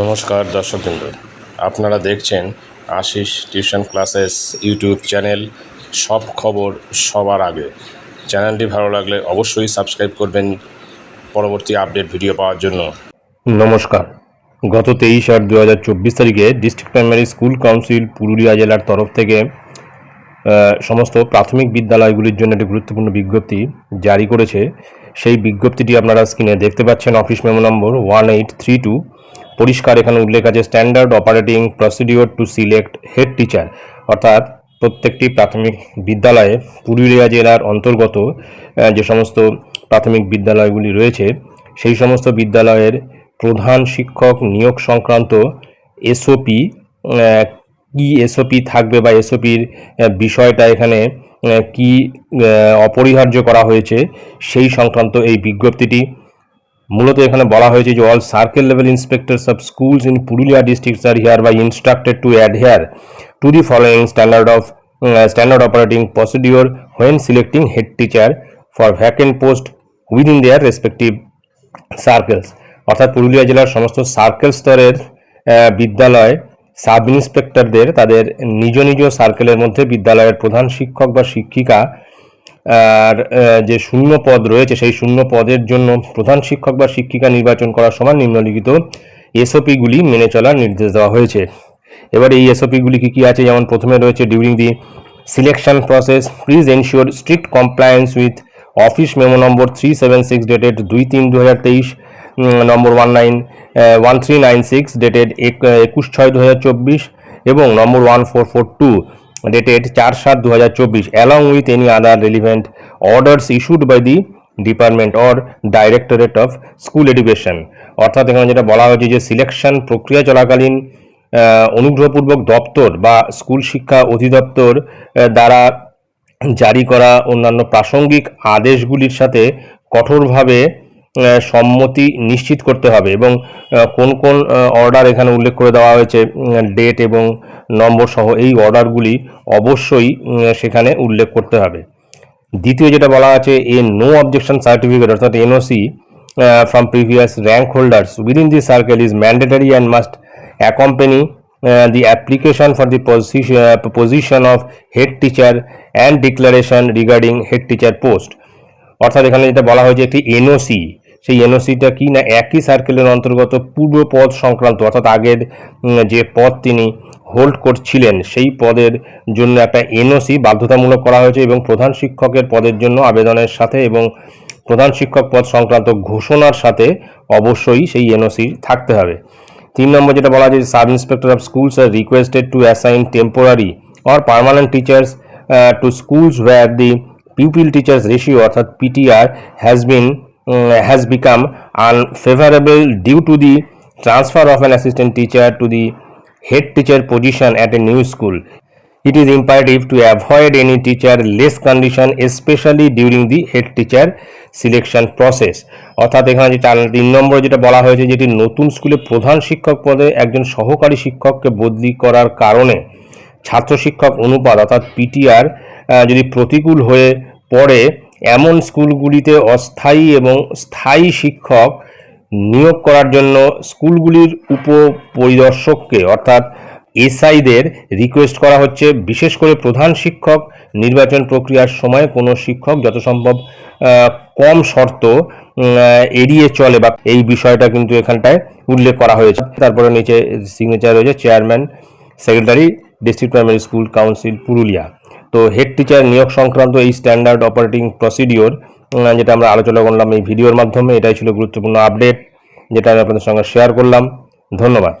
নমস্কার দর্শকবৃন্দ। আপনারা দেখছেন Ashis tuition classes YouTube channel. সব খবর সবার আগে। চ্যানেলটি ভালো লাগলে অবশ্যই সাবস্ক্রাইব করবেন পরবর্তী আপডেট ভিডিও পাওয়ার জন্য। নমস্কার। গত তেইশ আট দু হাজার চব্বিশ তারিখে district primary school council Purulia জেলার তরফ থেকে সমস্ত প্রাথমিক বিদ্যালয়গুলির জন্য একটি গুরুত্বপূর্ণ বিজ্ঞপ্তি জারি করেছে। সেই বিজ্ঞপ্তিটি আপনারা স্ক্রিনে দেখতে পাচ্ছেন। Office memo number one eight three two. পরিষ্কার এখানে উল্লেখ আছে standard operating procedure to select head teacher অর্থাৎ প্রত্যেকটি প্রাথমিক বিদ্যালয়ে পুরুলিয়া জেলার অন্তর্গত যে সমস্ত প্রাথমিক বিদ্যালয়গুলি রয়েছে, সেই সমস্ত বিদ্যালয়ের প্রধান শিক্ষক নিয়োগ সংক্রান্ত এসওপি কি এসওপি থাকবে বা এসওপির বিষয়টা এখানে কি অপরিহার্য করা হয়েছে, সেই সংক্রান্ত এই বিজ্ঞপ্তিটি মূলত এখানে বলা হয়েছে যে all circle level inspectors of schools in Purulia districts are hereby instructed to adhere to the following standard of standard operating procedure when selecting head teacher for vacant post within their respective circles অর্থাৎ পুরুলিয়া জেলার সমস্ত circle স্তরের আহ, বিদ্যালয় sub ইন্সপেক্টরদের তাদের নিজ নিজ সার্কেলের মধ্যে বিদ্যালয়ের প্রধান শিক্ষক বা শিক্ষিকা আর যে শূন্য পদ রয়েছে, সেই শূন্য পদের জন্য প্রধান শিক্ষক বা শিক্ষিকা নির্বাচন করার সময় নিম্নলিখিত এসওপিগুলি মেনে চলার নির্দেশ দেওয়া হয়েছে। এবার এই এসওপিগুলি কী কী আছে? যেমন প্রথমে রয়েছে during the selection process please ensure strict compliance with office memo number three seven six dated দুই তিন দু হাজার তেইশ number one nine one three nine six dated একুশ ছয় দু হাজার চব্বিশ, এবং number one four four two dated চার সাত দু হাজার চব্বিশ along with any other relevant orders issued by the department or directorate of school education অর্থাৎ এখানে যেটা বলা হয়েছে যে সিলেকশন প্রক্রিয়া চলাকালীন অনুগ্রহপূর্বক দপ্তর বা স্কুল শিক্ষা অধিদপ্তর দ্বারা জারি করা অন্যান্য প্রাসঙ্গিক আদেশগুলির সাথে কঠোরভাবে সম্মতি নিশ্চিত করতে হবে এবং কোন কোন অর্ডার এখানে উল্লেখ করে দেওয়া হয়েছে ডেট এবং নম্বর সহ এই অর্ডারগুলি অবশ্যই সেখানে উল্লেখ করতে হবে। দ্বিতীয় যেটা বলা আছে, এ নো অবজেকশন সার্টিফিকেট অর্থাৎ NOC from previous rank holders within the circle is mandatory and must accompany the application for the position of head teacher and declaration regarding head teacher post অর্থাৎ এখানে যেটা বলা হয়েছে, একটি NOC সেই এনওসিটা কি না একই সার্কেলের অন্তর্গত পূর্ব পদ সংক্রান্ত, অর্থাৎ আগের যে পদ তিনি হোল্ড করছিলেন, সেই পদের জন্য একটা এনওসি বাধ্যতামূলক করা হয়েছে এবং প্রধান শিক্ষকের পদের জন্য আবেদনের সাথে এবং প্রধান শিক্ষক পদ সংক্রান্ত ঘোষণার সাথে অবশ্যই সেই এনওসি থাকতে হবে। তিন নম্বর যেটা বলা যায় sub inspector of schools are requested to assign temporary or permanent teachers to schools where the pupil teachers ratio অর্থাৎ PTR has been has become unfavourable due to the transfer of an assistant teacher to the head teacher position at a new school. It is imperative to avoid any teacher less condition, especially during the head teacher selection process. অর্থাৎ এখানে যে চার, তিন নম্বরে যেটা বলা হয়েছে যেটি নতুন স্কুলে প্রধান শিক্ষক পদে একজন সহকারী শিক্ষককে বদলি করার কারণে ছাত্র শিক্ষক অনুপাত, অর্থাৎ পিটিআর যদি প্রতিকূল হয়ে পড়ে এমন স্কুলগুলিতে অস্থায়ী এবং স্থায়ী শিক্ষক নিয়োগ করার জন্য স্কুলগুলির উপ পরিদর্শককে অর্থাৎ এসআইদের রিকোয়েস্ট করা হচ্ছে। বিশেষ করে প্রধান শিক্ষক নির্বাচন প্রক্রিয়ার সময় কোনো শিক্ষক যত সম্ভব কম শর্ত এড়িয়ে চলে বা এই বিষয়টা কিন্তু এখানটায় উল্লেখ করা হয়েছে। তারপরে নিচে সিগনেচার রয়েছে chairman secretary district primary school council Purulia. তো হেড টিচার নিয়োগ সংক্রান্ত এই স্ট্যান্ডার্ড অপারেটিং প্রসিডিওর যেটা আমরা আলোচনা করলাম এই ভিডিওর মাধ্যমে, এটাই ছিল গুরুত্বপূর্ণ আপডেট যেটা আমি আপনাদের সঙ্গে শেয়ার করলাম। ধন্যবাদ।